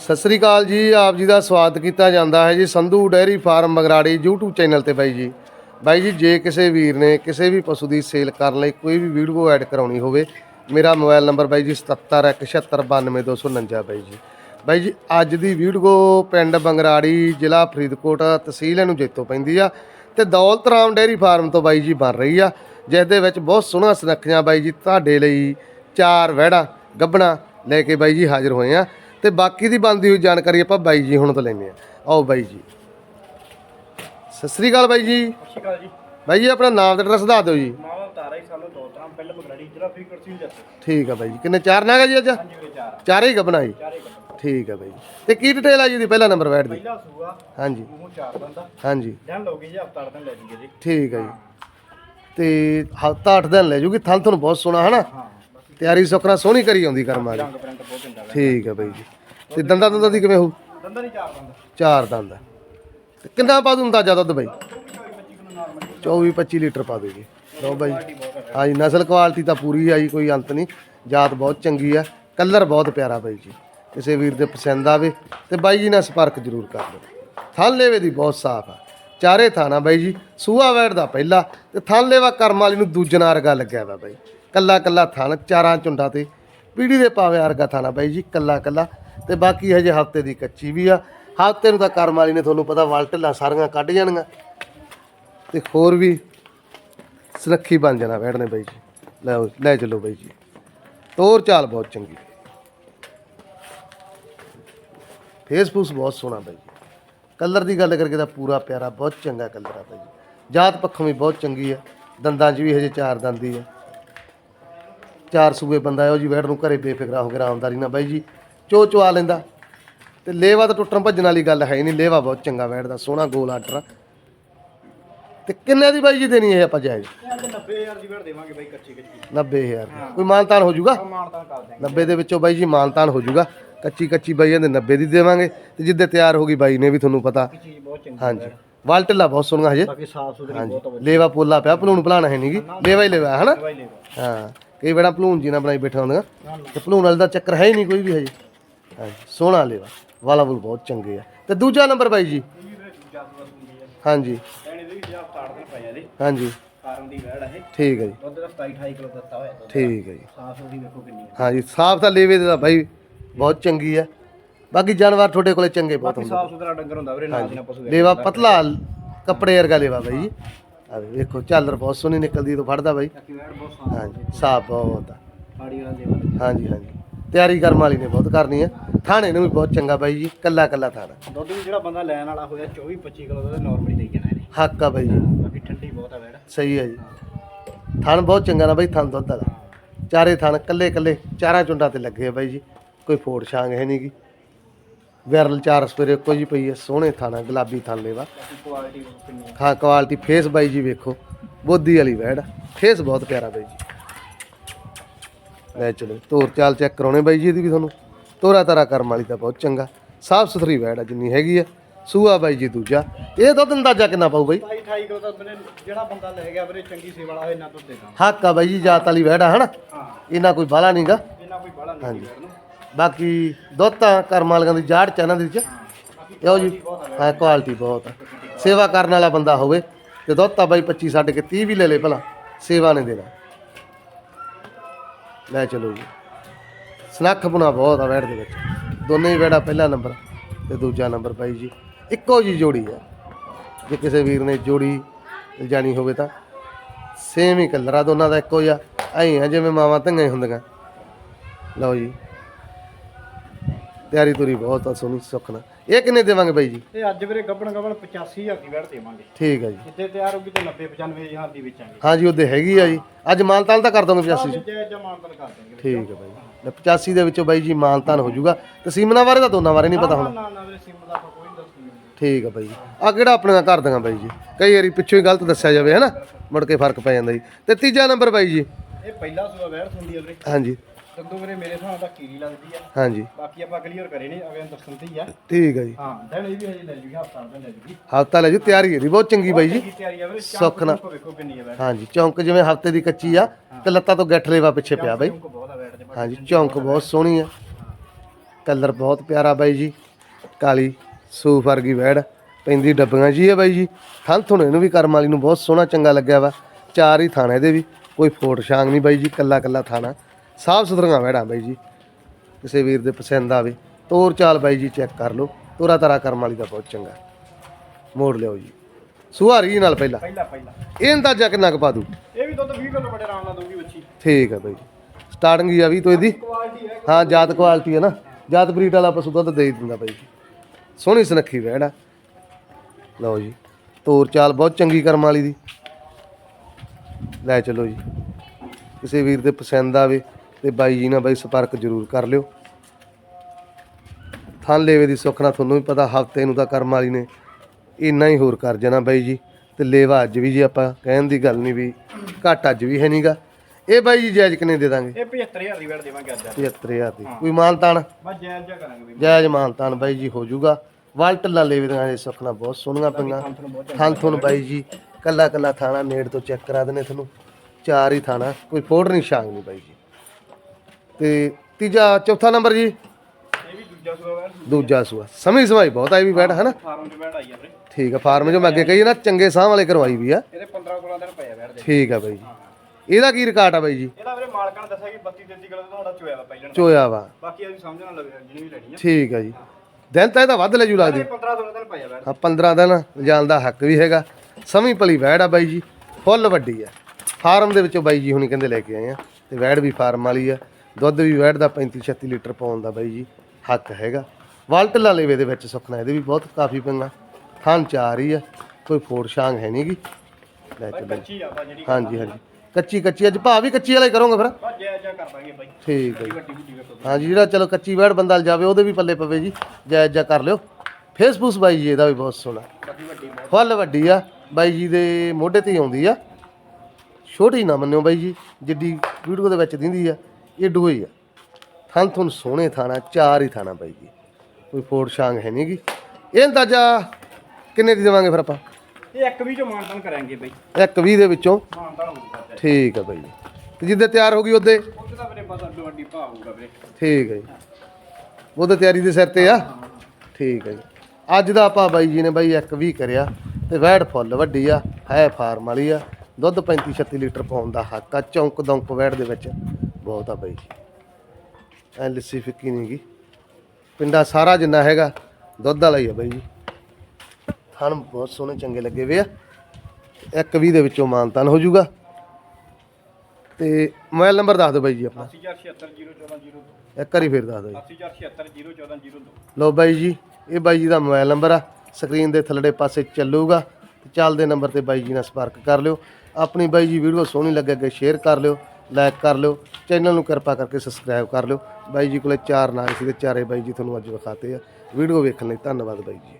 ਸਤਿ ਸ੍ਰੀ ਅਕਾਲ ਜੀ, ਆਪ ਜੀ ਦਾ ਸਵਾਗਤ ਕੀਤਾ ਜਾਂਦਾ ਹੈ ਜੀ Sandhu dairy farm Magrari YouTube channel ਤੇ ਬਾਈ ਜੀ। ਬਾਈ ਜੀ, ਜੇ ਕਿਸੇ ਵੀਰ ਨੇ ਕਿਸੇ ਵੀ ਪਸ਼ੂ ਦੀ ਸੇਲ ਕਰਨ ਲਈ ਕੋਈ ਵੀ ਵੀਡੀਓ ਐਡ ਕਰਾਉਣੀ ਹੋਵੇ, ਮੇਰਾ ਮੋਬਾਈਲ ਨੰਬਰ ਬਾਈ ਜੀ 7717929249 ਬਾਈ ਜੀ। ਬਾਈ ਜੀ, ਅੱਜ ਦੀ ਵੀਡੀਓ ਪਿੰਡ ਬੰਗਰਾੜੀ ਜ਼ਿਲ੍ਹਾ ਫਰੀਦਕੋਟ ਤਹਿਸੀਲ ਨੂੰ ਜੇਤੋ ਪੈਂਦੀ ਆ ਤੇ ਦੌਲਤ ਰਾਮ ਡੈਰੀ ਫਾਰਮ ਤੋਂ ਬਾਈ ਜੀ ਬਣ ਰਹੀ ਆ ਜਿਸ ਦੇ ਵਿੱਚ ਬਹੁਤ ਸੋਹਣਾ ਸੁਨੱਖੀਆਂ ਬਾਈ ਜੀ, ਤੁਹਾਡੇ ਲਈ ਚਾਰ ਵਹਿੜਾ, ਗੱਬਣਾ ਲੈ ਕੇ ਬਾਈ ਜੀ ਹਾਜ਼ਰ ਹੋਏ ਆ। ਤੇ ਬਾਕੀ ਦੀ ਬਣਦੀ ਹੋਈ ਜਾਣਕਾਰੀ ਆਪਾਂ ਬਾਈ ਜੀ ਹੁਣ ਤੋਂ ਲੈਂਦੇ ਆ ਆਓ ਬਾਈ ਜੀ। ਸਤਿ ਸ੍ਰੀ ਅਕਾਲ ਬਾਈ ਜੀ। ਸਤਿ ਸ਼੍ਰੀ ਅਕਾਲ ਜੀ। ਬਾਈ ਜੀ ਆਪਣਾ ਨਾਮ ਤੇ ਐਡਰੈਸ ਦੱਸ ਦਿਓ ਜੀ। ਮਾਵਾ ਤਾਰਾ ਹੀ ਸਾਨੂੰ ਦੋ ਸੀ ਜੱਟ ਠੀਕ ਆ ਬਾਈ ਜੀ। ਕਿੰਨੇ ਚਾਰ ਨਾਗਾ ਜੀ ਅੱਜ? ਹਾਂਜੀ ਵੀਰੇ ਚਾਰ। ਚਾਰੇ ਹੀ ਗੱਬਣਾ ਜੀ। ਚਾਰੇ ਠੀਕ ਆ ਬਾਈ ਜੀ। ਤੇ ਕੀ ਡਿਟੇਲ ਆ ਜੀ ਦੀ ਪਹਿਲਾ ਨੰਬਰ ਬੈਠ ਦੀ ਪਹਿਲਾ ਸੂਆ ਹਾਂਜੀ। ਮੂੰਹ ਚਾਰ ਦੰਦਾ ਹਾਂਜੀ। ਦਿਨ ਲੋਗੀ ਜੀ ਹਫਤਾ ਦਿਨ ਲੈ ਜੀਗੇ ਜੀ। ਠੀਕ ਆ ਜੀ। ਤੇ ਹਫਤਾ 8 ਦਿਨ ਲੈ ਜੂਗੀ। ਥਲ ਤੁਹਾਨੂੰ ਬਹੁਤ ਸੋਹਣਾ ਹਨਾ? ਹਾਂ ਤਿਆਰੀ ਸੁੱਕਣਾ ਸੋਹਣੀ ਕਰੀ ਆਉਂਦੀ ਕਰਮ ਵਾਲੀ ਰੰਗ ਪ੍ਰਿੰਟ ਬਹੁਤ ਚੰਗਾ ਵਾ ਠੀਕ ਆ ਬਾਈ ਜੀ। ਤੇ ਦੰਦਾਂ ਦੰਦਾਂ ਦੀ ਕਿਵੇਂ ਹੋਊ? ਦੰਦਾ ਨਹੀਂ ਚਾਰ ਦੰਦਾ। ਚਾਰ ਦੰਦ। ਤੇ ਕਿੰਨਾ ਪਾ ਦੂੰ ਅੰਦਾਜ਼ਾ ਦੁੱਧ ਬਾਈ 24 25 ਲੀਟਰ ਪਾ ਦੇ ਜੀ। ਲਓ ਬਾਈ ਹਾਂਜੀ ਨਸਲ ਕੁਆਲਿਟੀ ਤਾਂ ਪੂਰੀ ਆਈ ਕੋਈ ਅੰਤ ਨਹੀਂ। ਜਾਤ ਬਹੁਤ ਚੰਗੀ ਆ ਕਲਰ ਬਹੁਤ ਪਿਆਰਾ ਬਾਈ ਜੀ। ਕਿਸੇ ਵੀਰ ਦੇ ਪਸੰਦ ਆਵੇ ਤੇ ਬਾਈ ਜੀ ਨਾਲ ਸੰਪਰਕ ਜ਼ਰੂਰ ਕਰ ਲਓ। ਥਣ ਲੇਵੇ ਦੀ ਬਹੁਤ ਸਾਫ਼ ਆ। ਚਾਰੇ ਥਾਣਾ ਬਾਈ ਜੀ ਸੂਆ ਵੈੜ ਦਾ ਪਹਿਲਾ ਤੇ ਥਣ ਲੇਵਾ ਕਰਮ ਵਾਲੀ ਨੂੰ ਦੂਜਣਾ ਵਰਗਾ ਲੱਗਿਆ ਵਾ ਬਾਈ। ਕੱਲਾ ਕੱਲਾ ਥਣ ਚਾਰਾਂ ਚੁੰਡਾਂ ਤੇ। ਪੀੜੀ ਦੇ ਪਾਵੇ ਵਰਗਾ ਥਾਣਾ ਬਾਈ ਜੀ ਕੱਲਾ ਕੱਲਾ ਤੇ ਬਾਕੀ ਹਜੇ ਹਫ਼ਤੇ ਦੀ ਕੱਚੀ ਵੀ ਆ। ਹਫ਼ਤੇ ਨੂੰ ਤਾਂ ਕਰਮ ਵਾਲੀ ਨੇ ਤੁਹਾਨੂੰ ਪਤਾ ਵਲਟਲਾਂ ਸਾਰੀਆਂ ਕੱਢ ਜਾਣਗੀਆਂ ਤੇ ਹੋਰ ਵੀ ਸੁਰੱਖੀ ਬਣ ਜਾਣਾ ਬੈਠਨੇ ਬਾਈ ਜੀ। ਲੈ ਲੈ ਚੱਲੋ ਬਾਈ ਜੀ। ਤੋਰ ਚਾਲ ਬਹੁਤ ਚੰਗੀ। ਫੇਸਬੁੱਕ ਬਹੁਤ ਸੋਹਣਾ ਬਾਈ ਜੀ। ਕਲਰ ਦੀ ਗੱਲ ਕਰਕੇ ਤਾਂ ਪੂਰਾ ਪਿਆਰਾ, ਬਹੁਤ ਚੰਗਾ ਕਲਰ ਆ ਬਾਈ ਜੀ। ਜਾਤ ਪੱਖੋਂ ਵੀ ਬਹੁਤ ਚੰਗੀ ਆ। ਦੰਦਾਂ 'ਚ ਵੀ ਹਜੇ ਚਾਰ ਦੰਦੀ ਆ। ਚਾਰ ਸੂਬੇ ਬੰਦਾ ਇਹੋ ਜੀ ਬੈਠ ਨੂੰ ਘਰੇ ਬੇਫਿਕਰਾ ਹੋ ਕੇ ਆਰਾਮਦਾਰੀ ਨਾਲ ਬਾਈ ਜੀ। ਚੋ ਚਵਾ ਲੈਂਦਾ। ਤੇ ਲੇਵਾ ਤਾਂ ਟੁੱਟਣ ਭੱਜਣ ਵਾਲੀ ਗੱਲ ਹੈ ਹੀ ਨਹੀਂ। ਲੇਵਾ ਬਹੁਤ ਚੰਗਾ ਬੈਠਦਾ ਸੋਹਣਾ ਗੋਲ ਆਰਡਰ ਆ। ਤੇ ਕਿੰਨੇ ਦੀ ਬਾਈ ਜੀ ਦੇਣੀ ਇਹ ਆਪਾਂ ਜਾਇਜ਼? ਇਹ ਅੱਜ 90000 ਦੀ ਵੇੜ ਦੇਵਾਂਗੇ ਬਾਈ ਕੱਚੀ ਕੱਚੀ 90000 ਕੋਈ ਮਾਨਤਾਨ ਹੋ ਜਾਊਗਾ ਮਾਨਤਾਨ ਕਰ ਦਿਆਂਗੇ। 90 ਦੇ ਵਿੱਚੋਂ ਬਾਈ ਜੀ ਮਾਨਤਾਨ ਹੋ ਜਾਊਗਾ ਕੱਚੀ ਕੱਚੀ ਬਾਈਆਂ ਦੇ 90 ਦੀ ਦੇਵਾਂਗੇ। ਤੇ ਜਿੱਦੇ ਤਿਆਰ ਹੋ ਗਈ ਬਾਈ ਨੇ ਵੀ ਤੁਹਾਨੂੰ ਪਤਾ। ਹਾਂਜੀ। ਵਾਲਟਲਾ ਬਹੁਤ ਸੋਹਣਾ ਹਜੇ। ਬਾਕੀ ਸਾਫ਼ ਸੁਥਰੀ ਬਹੁਤ ਵਧੀਆ। ਲੇਵਾ ਪੋਲਾ ਪਿਆ ਭਲੂਣ ਭਲਾਣਾ ਹੈ ਨਹੀਂਗੀ ਲੇਵਾ ਹੀ ਲੇਵਾ ਹਨਾ? ਬਾਈ ਹਾਂ ਕਈ ਬੜਾ ਭਲੂਣ ਜੀ ਨਾਲ ਬਣਾਈ ਬੈਠਾ ਹੁੰਦੀਆਂ ਤੇ ਭਲੂਣ ਵਾਲੇ ਦਾ ਚੱਕਰ ਹੈ ਹੀ ਨਹੀਂ ਕੋਈ ਵੀ ਹਜੇ। ਹਾਂਜੀ। ਸੋਹਣਾ ਲੇਵਾ। ਵਾਲਾ ਬੁਲ ਬਹੁਤ ਚੰਗੇ ਆ। ਤੇ ਦੂਜਾ ਨੰਬਰ ਬਾਈ ਜੀ? ਹਾਂਜੀ। ਵੀ ਦੇ ਪਏ ਇਹਦੇ। ਹਾਂਜੀ। ਦੀ ਵੇੜ ਠੀਕ ਹੈ ਜੀ। ਦੁੱਧ ਦਾ 27 28 ਕਿਲੋ ਦਿੱਤਾ ਹੋਇਆ ਦੁੱਧ ਠੀਕ ਹੈ ਜੀ। ਸਾਫ਼ ਸੁਥਰੀ ਵੇਖੋ ਕਿੰਨੀ ਹੈ ਹਾਂਜੀ ਸਾਫ਼ ਤਾਂ ਲੇਵੇ ਦੇ ਬਾਈ ਬਹੁਤ ਚੰਗੀ ਆ। ਬਾਕੀ ਜਾਨਵਰ ਤੁਹਾਡੇ ਕੋਲੇ ਚੰਗੇ ਬਹੁਤ ਹੁੰਦੇ ਸਾਫ਼ ਸੁਥਰਾ ਡੰਗਰ ਹੁੰਦਾ ਵੀਰੇ ਨਾਲ ਦੀ ਨਾਲ ਪਸ਼ੂ ਲੇਵਾ ਪਤਲਾ ਕੱਪੜੇ ਵਰਗਾ ਲੇਵਾ ਬਾਈ ਜੀ। ਆ ਵੇਖੋ ਝਾਲਰ ਬਹੁਤ ਸੋਹਣੀ ਨਿਕਲਦੀ ਤੋਂ ਫੜਦਾ ਬਾਈ। ਹਾਂਜੀ ਸਾਫ਼ ਬਹੁਤ ਆ। ਹਾਂਜੀ ਹਾਂਜੀ। ਤਿਆਰੀ ਕਰਮ ਵਾਲੀ ਨੇ ਬਹੁਤ ਕਰਨੀ ਆ। ਥਾਣੇ ਨੂੰ ਵੀ ਬਹੁਤ ਚੰਗਾ ਬਾਈ ਜੀ ਕੱਲਾ ਕੱਲਾ ਥਾਣਾ। ਦੁੱਧ ਵੀ ਜਿਹੜਾ ਬੰਦਾ ਲੈਣ ਵਾਲਾ ਹੋਇਆ 24 25 ਕਿਲੋ ਦਾ ਨਾਰਮਲੀ ਦੇਈ ਜਾਣਾ ਇਹਨੇ ਹੱਕ ਆ ਬਾਈ ਜੀ। ਬਾਕੀ ਠੰਡੀ ਬਹੁਤ ਆ ਵੇੜ ਸਹੀ ਹੈ ਜੀ। ਥਣ ਬਹੁਤ ਚੰਗਾ ਨਾ ਬਾਈ ਥਣ ਦੁੱਧ ਵਾਲਾ। ਚਾਰੇ ਥਣ ਕੱਲੇ ਕੱਲੇ ਚਾਰਾਂ ਚੁੰਡਾਂ ਤੇ ਲੱਗੇ ਆ ਬਾਈ ਜੀ। ਕੋਈ ਫੋੜ ਛਾਂਗ ਹੈ ਨਹੀਂਗੀ ਵਿਰਲ ਚਾਰ ਸਵੇਰੇ ਇੱਕੋ ਜੀ ਪਈ ਹੈ ਸੋਹਣੇ ਥਾਣਾ ਗੁਲਾਬੀ ਥਣ ਲੈਵਾ। ਕੁਆਲਿਟੀ ਹੈ ਖਾ ਕੁਆਲਿਟੀ ਫੇਸ ਬਾਈ ਜੀ ਵੇਖੋ ਬੋਦੀ ਵਾਲੀ ਵੈੜ ਫੇਸ ਬਹੁਤ ਪਿਆਰਾ ਬਾਈ ਜੀ। ਲੈ ਚਲੋ ਤੋਰ ਚਾਲ ਚੈੱਕ ਕਰਾਉਣੇ ਬਾਈ ਜੀ ਇਹਦੀ ਵੀ ਤੁਹਾਨੂੰ। ਤੋਰਾ ਤਾਰਾ ਕਰਮ ਵਾਲੀ ਤਾਂ ਬਹੁਤ ਚੰਗਾ। ਸਾਫ਼ ਸੁਥਰੀ ਵੈੜ ਆ ਜਿੰਨੀ ਹੈਗੀ ਆ। ਸੂਆ ਬਾਈ ਜੀ ਦੂਜਾ। ਇਹ ਦੁੱਧ ਅੰਦਾਜ਼ਾ ਕਿੰਨਾ ਪਾਊ ਬਾਈ? 27 28 ਕਿਲੋ ਦਾ ਵੀਰੇ ਜਿਹੜਾ ਬੰਦਾ ਲੈ ਗਿਆ ਵੀਰੇ ਚੰਗੀ ਸੇਵਾ ਵਾਲਾ ਹੋਏ ਨਾ ਦੁੱਧ ਦੇਗਾ। ਹੱਕ ਆ ਬਾਈ ਜੀ ਜਾਤ ਵਾਲੀ ਵੈੜ ਆ ਹਨਾ? ਇਹਨਾਂ ਕੋਈ ਬਾਲਾ ਨਹੀਂਗਾ ਇਹਨਾਂ ਕੋਈ ਬਾਲਾ ਨਹੀਂ ਬਾਕੀ ਦੁੱਧ ਤਾਂ ਕਰਮ ਵਾਲਿਆਂ ਦੀ ਜਾੜ ਚ ਇਹਨਾਂ ਦੇ ਵਿੱਚ। ਇਹੋ ਜੀ। ਹਾਂ ਕੁਆਲਿਟੀ ਬਹੁਤ ਆ। ਸੇਵਾ ਕਰਨ ਵਾਲਾ ਬੰਦਾ ਹੋਵੇ ਤੇ ਦੁੱਧ ਤਾਂ ਬਾਈ 25 ਛੱਡ ਕੇ 30 ਵੀ ਲੈ ਲੇ ਭਲਾ। ਸੇਵਾ ਨੇ ਦੇਣਾ। ਲੈ ਚਲੋ ਜੀ। ਸਨੱਖ ਬੁਣਾ ਬਹੁਤ ਆ ਵੈੜ ਦੇ ਵਿੱਚ। ਦੋਨੇ ਹੀ ਵੈੜਾ ਪਹਿਲਾ ਨੰਬਰ ਤੇ ਦੂਜਾ ਨੰਬਰ ਬਾਈ ਜੀ। ਇੱਕੋ ਜੀ ਜੋੜੀ ਆ। ਜੇ ਕਿਸੇ ਵੀਰ ਨੇ ਜੋੜੀ ਜਾਣੀ ਹੋਵੇ ਤਾਂ। ਸੇਮ ਹੀ ਕਲਰ ਆ, ਦੋਨਾਂ ਦਾ ਇੱਕੋ ਜਿਹਾ। ਐਂ ਆ ਜਿਵੇਂ ਮਾਵਾਂ ਧੀਆਂ ਹੀ ਹੁੰਦੀਆਂ। ਲਓ ਜੀ। ਤਿਆਰੀ ਤੁਰੀ ਬਹੁਤ ਆ, ਸੋਹਣੀ ਸੁਖਣਾ ਇਹ ਕਿੰਨੇ ਦੇਵਾਂਗੇ ਬਾਈ ਜੀ? ਤੇ ਅੱਜ ਵੀਰੇ ਗੱਬਣ ਗੱਬਣ 85000 ਦੀ ਵੇੜ ਦੇਵਾਂਗੇ। ਠੀਕ ਹੈ ਜੀ। ਜਿੱਤੇ ਤਿਆਰ ਹੋਊਗੀ ਤੇ 90 95000 ਦੀ ਵੇਚਾਂਗੇ। ਹਾਂਜੀ ਉਹਦੇ ਹੈਗੀ ਆ ਜੀ। ਅੱਜ ਮਾਨਤਾਲ ਤਾਂ ਕਰ ਦੋਗੇ 85 ਚ ਜੈ ਜਮਾਨਤਨ ਕਰ ਦੇਣਗੇ ਠੀਕ ਹੈ ਬਾਈ। ਲੈ 85 ਦੇ ਵਿੱਚੋਂ ਬਾਈ ਜੀ ਮਾਨਤਾਨ ਹੋ ਜਾਊਗਾ। ਤੇ ਸੀਮਨਾ ਬਾਰੇ ਤਾਂ ਦੋਨਾਂ ਬਾਰੇ ਨਹੀਂ ਪਤਾ ਹੁਣ। ਨਾ ਨਾ ਵੀਰੇ ਸਿਮ ਦਾ ਆਪਾਂ ਕੋਈ ਦੱਸ ਨਹੀਂ ਠੀਕ ਹੈ ਬਾਈ ਜੀ। ਆ ਕਿਹੜਾ ਆਪਣੀਆਂ ਕਰ ਦਾਂਗਾ ਬਾਈ ਜੀ? ਕਈ ਵਾਰੀ ਪਿੱਛੋਂ ਹੀ ਗਲਤ ਦੱਸਿਆ ਜਾਵੇ ਹੈਨਾ? ਮੁੜ ਕੇ ਫ਼ਰਕ ਪੈ ਜਾਂਦਾ ਜੀ। ਤੇ ਤੀਜਾ ਨੰਬਰ ਬਾਈ ਜੀ? ਇਹ ਪਹਿਲਾ ਸੂਆ ਵੇੜ ਹੁੰਦੀ ਆ ਵੀਰੇ। ਹਾਂਜੀ। ਤੰਦੂ ਵੀਰੇ ਮੇਰੇ ਹਿਸਾਬ ਨਾਲ ਕੀਰੀ ਲੱਗਦੀ ਆ। ਹਾਂਜੀ। ਬਾਕੀ ਆਪਾਂ ਕਲੀਅਰ ਕਰੇ ਨਹੀਂ ਅਗਲੇ ਨੂੰ ਦੱਸਣ ਤੇ ਹੀ ਆ। ਠੀਕ ਹੈ ਜੀ। ਹਾਂ ਦਿਨ ਇਹ ਵੀ ਹਜੇ ਲੈ ਜੂਗੀ ਹਫਤਾ ਦਿਨ ਲੈ ਜੂਗੀ। ਹਫਤਾ ਲੈ ਜੀ ਤਿਆਰੀ ਇਹਦੀ ਬਹੁਤ ਚੰਗੀ ਬਾਈ ਜੀ। ਤਿਆਰੀ ਆ ਵੀਰੇ ਸੁੱਖ ਨਾਲ। ਵੇਖੋ ਕਿੰਨੀ ਆ ਹਾਂਜੀ ਚੌਂਕ ਜਿਵੇਂ ਹਫ਼ਤੇ ਦੀ ਕੱਚੀ ਆ ਤੇ ਲੱਤਾਂ ਤੋਂ ਗੱਠ ਲੇਵਾ ਪਿੱਛੇ ਪਿਆ ਬਾਈ। ਬਹੁਤ ਆ ਦੇ ਹਾਂਜੀ ਚੌਂਕ ਬਹੁਤ ਸੋਹਣੀ ਆ। ਕਲਰ ਬਹੁਤ ਪਿਆਰਾ ਬਾਈ ਜੀ ਕਾਲੀ ਸੂਫ ਵਰਗੀ ਵੈੜ ਪੈਂਦੀ ਡੱਬੀਆਂ ਜੀ ਹੈ ਬਾਈ ਜੀ। ਥਣ ਥੁਣ ਇਹਨੂੰ ਵੀ ਕਰਮ ਵਾਲੀ ਨੂੰ ਬਹੁਤ ਸੋਹਣਾ ਚੰਗਾ ਲੱਗਿਆ ਵਾ। ਚਾਰ ਹੀ ਥਾਣੇ ਦੇ ਵੀ ਕੋਈ ਫੋਟ ਛਾਂਗ ਨਹੀਂ ਬਾਈ ਜੀ ਕੱਲਾ ਕੱਲਾ ਥਾਣਾ। ਸਾਫ਼ ਸੁਥਰੀਆਂ ਵੈੜਾਂ ਬਾਈ ਜੀ। ਕਿਸੇ ਵੀਰ ਦੇ ਪਸੰਦ ਆਵੇ ਤੋਰ ਚਾਲ ਬਾਈ ਜੀ ਚੈੱਕ ਕਰ ਲਓ ਤੋਰਾ ਤਾਰਾ ਕਰਮ ਵਾਲੀ ਦਾ ਬਹੁਤ ਚੰਗਾ। ਮੋੜ ਲਿਓ ਜੀ। ਸੁਹਾਰੀ ਨਾਲ ਪਹਿਲਾਂ। ਪਹਿਲਾ ਪਹਿਲਾ। ਇਹ ਅੰਦਾਜ਼ਾ ਕਿੰਨਾ ਕੁ ਪਾ ਦੂ? ਇਹ ਵੀ ਦੁੱਧ 20 ਕਿਲੋ ਬੜੇ ਆਰਾਮ ਨਾਲ ਦਊਗੀ ਬੱਚੀ। ਠੀਕ ਹੈ ਬਾਈ ਸਟਾਰਟਿੰਗ ਹੀ ਆ ਵੀ ਤੋਂ ਇਹਦੀ ਕੁਆਲਿਟੀ ਹੈ। ਹਾਂ ਜਾਤ ਕੁਆਲਿਟੀ ਹੈ ਨਾ। ਜਾਤ ਬਰੀਡ ਵਾਲਾ ਪਸ਼ੂ ਦੁੱਧ ਦੇ ਦਿੰਦਾ ਬਾਈ ਜੀ। ਸੋਹਣੀ ਸੁਨੱਖੀ ਵੈੜਾ ਲਓ ਜੀ ਤੋਰ ਚਾਲ ਬਹੁਤ ਚੰਗੀ ਕਰਮ ਵਾਲੀ ਦੀ। ਲੈ ਚਲੋ ਜੀ। ਕਿਸੇ ਵੀਰ ਦੇ ਪਸੰਦ ਆਵੇ ਤੇ ਬਾਈ ਜੀ ਨਾਲ ਬਾਈ ਸੰਪਰਕ ਜ਼ਰੂਰ ਕਰ ਲਿਓ। ਥਾਂ ਲੇਵੇ ਦੀ ਸੁੱਖ ਨਾਲ ਤੁਹਾਨੂੰ ਵੀ ਪਤਾ ਹਫ਼ਤੇ ਨੂੰ ਤਾਂ ਕਰਮ ਵਾਲੀ ਨੇ। ਇੰਨਾ ਹੀ ਹੋਰ ਕਰ ਜਾਣਾ ਬਾਈ ਜੀ। ਤੇ ਲੇਵਾ ਅੱਜ ਵੀ ਜੀ ਆਪਾਂ ਕਹਿਣ ਦੀ ਗੱਲ ਨਹੀਂ ਵੀ ਘੱਟ ਅੱਜ ਵੀ ਹੈ ਨਹੀਂਗਾ ਇਹ ਬਾਈ ਜੀ ਜਾਇਜ਼ ਕਿੰਨੇ ਦੇ ਦਾਂਗੇ? ਇਹ 75000 ਦੀ ਵੇੜ ਦੇਵਾਂਗੇ ਅੱਜ। 75000 ਦੀ। ਕੋਈ ਮਾਨਤਾਨ? ਬਸ ਜਾਇਜ਼ ਜਿਹਾ ਕਰਾਂਗੇ ਵੀ ਜਾਇਜ਼ ਮਾਨਤਾਨ ਬਾਈ ਜੀ ਹੋ ਜਾਊਗਾ ਵਾਲਟ ਲਾ ਲੇਵੇ ਦੀਆਂ ਇਹ ਸੁਖਣਾ ਬਹੁਤ ਸੋਹਣੀਆਂ ਪਈਆਂ। ਥਾਂ ਤੁਹਾਨੂੰ ਬਾਈ ਜੀ ਕੱਲਾ ਕੱਲਾ ਥਾਣਾ ਨੇੜ ਤੋਂ ਚੈੱਕ ਕਰਾ ਦਨੇ ਤੁਹਾਨੂੰ। ਚਾਰ ਹੀ ਥਾਣਾ। ਕੋਈ ਫੋੜ ਨਹੀਂ ਛਾਂਗ ਨਹੀਂ ਬਾਈ ਜੀ। ਤੇ ਤੀਜਾ ਚੌਥਾ ਨੰਬਰ ਜੀ? ਇਹ ਵੀ ਦੂਜਾ ਸੂਆ। ਵੇੜ ਦੂਜਾ ਸੂਆ ਸਮੀ ਸਮਾਈ ਬਹੁਤ ਆਈ ਵੀ ਬੈਠ ਹੈ ਨਾ ਫਾਰਮ 'ਚ ਵੇੜ ਆਈ ਆ ਵੀਰੇ। ਠੀਕ ਆ ਫਾਰਮ ਜੋ ਮੈਂ ਅੱਗੇ ਕਹੀ ਨਾ ਚੰਗੇ ਸਾਹ ਵਾਲੇ ਕਰਵਾਈ ਵੀ ਆ। ਇਹਦੇ 15 16 ਦਿਨ ਪਏ ਆ ਵੇੜ ਦੇ। ਠੀਕ ਆ ਬਾਈ ਜੀ। ਇਹਦਾ ਕੀ ਰਿਕਾਰਡ ਆ ਬਾਈ ਜੀ? ਇਹਦਾ ਵੀਰੇ ਮਾਲਕਾਂ ਨੇ ਦੱਸਿਆ ਕਿ 32 33 ਕਿਲੋ ਦਾ ਤੁਹਾਡਾ ਚੋਇਆ ਵਾ ਪਹਿਲਣ ਚੋਇਆ ਵਾ। ਬਾਕੀ ਇਹ ਵੀ ਸਮਝਣਾ ਲੱਗੇ ਜਿਹਨੇ ਵੀ ਲੈਣੀ ਆ। ਠੀਕ ਆ ਜੀ। ਦਿਨ ਤਾਂ ਇਹਦਾ ਵੱਧ ਲੈ ਜੂ ਲੱਗਦੀ। ਇਹ 15 16 ਦਿਨ ਪਏ ਆ ਵੇੜ ਹਾਂ 15 ਦਿਨ ਜਾਣ ਦਾ ਹੱਕ ਵੀ ਹੈਗਾ। ਸਮੀ ਭਲੀ ਵੈੜ ਆ ਬਾਈ ਜੀ। ਫੁੱਲ ਵੱਡੀ ਆ। ਫਾਰਮ ਦੇ ਵਿੱਚੋਂ ਬਾਈ ਜੀ ਹੁਣੀ ਕਹਿੰਦੇ ਲੈ ਕੇ ਆਏ ਆ। ਤੇ ਵੈੜ ਵੀ ਫਾਰਮ ਵਾਲੀ ਆ। ਦੁੱਧ ਵੀ ਵੈੜ ਦਾ 35 36 ਲੀਟਰ ਪਾਉਣ ਦਾ ਬਾਈ ਜੀ ਹੱਕ ਹੈਗਾ। ਵਾਲਟਲਾ ਲੇਵੇ ਦੇ ਵਿੱਚ ਸੁਖਣਾ ਇਹਦੇ ਵੀ ਬਹੁਤ ਕਾਫੀ ਪੰਗਾ। ਥਾਂ ਚਾਰ ਹੀ ਆ ਕੋਈ ਫੋੜ ਛਾਂਗ ਹੈ ਨਹੀਂਗੀ ਲੈ ਚੱਲੋ ਕੱਚੀ ਆ ਜਿਹੜੀ ਹਾਂਜੀ ਹਾਂਜੀ। ਕੱਚੀ ਕੱਚੀ ਅੱਜ ਭਾਅ ਵੀ ਕੱਚੀ ਵਾਲਾ ਕਰੋਗੇ ਫਿਰ। ਕਰ ਦਾਂਗੇ ਬਾਈ। ਠੀਕ ਹੈ ਜੀ। ਹਾਂਜੀ ਜਿਹੜਾ ਚਲੋ ਕੱਚੀ ਵੈੜ ਬੰਦਾ ਜਾਵੇ ਉਹਦੇ ਵੀ ਪੱਲੇ ਪਵੇ ਜੀ। ਜਾਇਜ਼ ਜਾ ਕਰ ਲਿਓ। ਫੇਸਬੁੱਕ ਬਾਈ ਜੀ ਇਹਦਾ ਵੀ ਬਹੁਤ ਸੋਹਣਾ। ਫੁੱਲ ਵੱਡੀ ਆ। ਬਾਈ ਜੀ ਦੇ ਮੋਢੇ ਤੇ ਹੀ ਆਉਂਦੀ ਆ। ਛੋਟੀ ਨਾ ਮੰਨਿਓ ਬਾਈ ਜੀ ਜਿੱਡੀ ਵੀਡੀਓ ਦੇ ਵਿੱਚ ਦਿੰਦੀ ਆ। ਇਹ ਡੋਈ ਆ। ਥਾਂ ਤੁਹਾਨੂੰ ਸੋਹਣੇ ਥਾਣਾ ਚਾਰ ਹੀ ਥਾਣਾ ਬਾਈ ਜੀ ਕੋਈ ਫੋੜ ਛਾਂਗ ਹੈ ਨਹੀਂਗੀ ਇਹ ਅੰਦਾਜ਼ਾ ਕਿੰਨੇ ਦੀ ਦੇਵਾਂਗੇ ਫਿਰ ਆਪਾਂ? ਇਹ ਇੱਕ ਵੀ ਜੋ ਮਾਨਤਨ ਕਰਾਂਗੇ ਬਾਈ। ਇੱਕ 20 ਦੇ ਵਿੱਚੋਂ? ਮਾਨਤਨ ਹੋਊਗਾ ਠੀਕ ਆ ਬਾਈ। ਤੇ ਜਿੱਦੇ ਤਿਆਰ ਹੋ ਗਈ ਉਹਦੇ? ਉਹਦੇ ਦਾ ਵੀਰੇ ਬਸ ਅੱਡੋ ਅੱਡੀ ਭਾਅ ਹੋਊਗਾ ਵੀਰੇ। ਠੀਕ ਹੈ ਜੀ। ਉਹਦੇ ਤਿਆਰੀ ਦੇ ਸਿਰ ਤੇ ਆ? ਠੀਕ ਹੈ ਜੀ। ਅੱਜ ਦਾ ਆਪਾਂ ਬਾਈ ਜੀ ਨੇ ਬਾਈ ਇੱਕ ਵੀ ਕਰਿਆ ਤੇ ਵੈੜ ਫੁੱਲ ਵੱਡੀ ਆ ਹੈ ਫਾਰਮ ਵਾਲੀ ਆ। ਦੁੱਧ 35 36 ਲੀਟਰ ਪਾਉਣ ਦਾ ਹੱਕ ਆ ਚੌਂਕ ਦੌਂਕ ਵੈੜ ਦੇ ਵਿੱਚ। ਬਹੁਤ ਆ ਬਾਈ। ਜੀ ਐ ਲੱਸੀ ਫਿੱਕੀ ਨਹੀਂ ਗੀ। ਪਿੰਡਾ ਸਾਰਾ ਜਿੰਨਾ ਹੈਗਾ ਦੁੱਧ ਵਾਲਾ ਹੀ ਆ ਬਾਈ ਜੀ। ਥਣ ਬਹੁਤ ਸੋਹਣੇ ਚੰਗੇ ਲੱਗੇ ਵੇ ਆ। ਇੱਕ ਵੀ ਦੇ ਵਿੱਚੋਂ ਮਾਨਤਾਨ ਹੋ ਜਾਊਗਾ। ਤੇ ਮੋਬਾਈਲ ਨੰਬਰ ਦੱਸ ਦਿਓ ਬਾਈ ਜੀ ਆਪਣਾ। 807601402 ਇੱਕ ਵਾਰੀ ਫੇਰ ਦੱਸ ਦਿਓ ਜੀ। 807601402 ਲੋ ਬਾਈ ਜੀ ਇਹ ਬਾਈ ਜੀ ਦਾ ਮੋਬਾਈਲ ਨੰਬਰ ਆ। ਸਕਰੀਨ ਦੇ ਥੱਲੜੇ ਪਾਸੇ ਚੱਲੂਗਾ। ਤੇ ਚੱਲਦੇ ਨੰਬਰ ਤੇ ਬਾਈ ਜੀ ਨਾਲ ਸੰਪਰਕ ਕਰ ਲਿਓ। ਆਪਣੀ ਬਾਈ ਜੀ ਵੀਡੀਓ ਸੋਹਣੀ ਲੱਗੇ ਅੱਗੇ ਸ਼ੇਅਰ ਕਰ ਲਿਓ। ਲਾਈਕ ਕਰ ਲਿਓ, ਚੈਨਲ ਨੂੰ ਕਿਰਪਾ ਕਰਕੇ ਸਬਸਕ੍ਰਾਈਬ ਕਰ ਲਿਓ। ਬਾਈ ਜੀ ਕੋਲੇ ਚਾਰ ਨਾਂ ਸੀ ਤੇ ਚਾਰੇ ਬਾਈ ਜੀ ਤੁਹਾਨੂੰ ਅੱਜ ਵਿਖਾਤੇ ਆ। ਵੀਡੀਓ ਵੇਖਣ ਲਈ ਧੰਨਵਾਦ ਬਾਈ ਜੀ।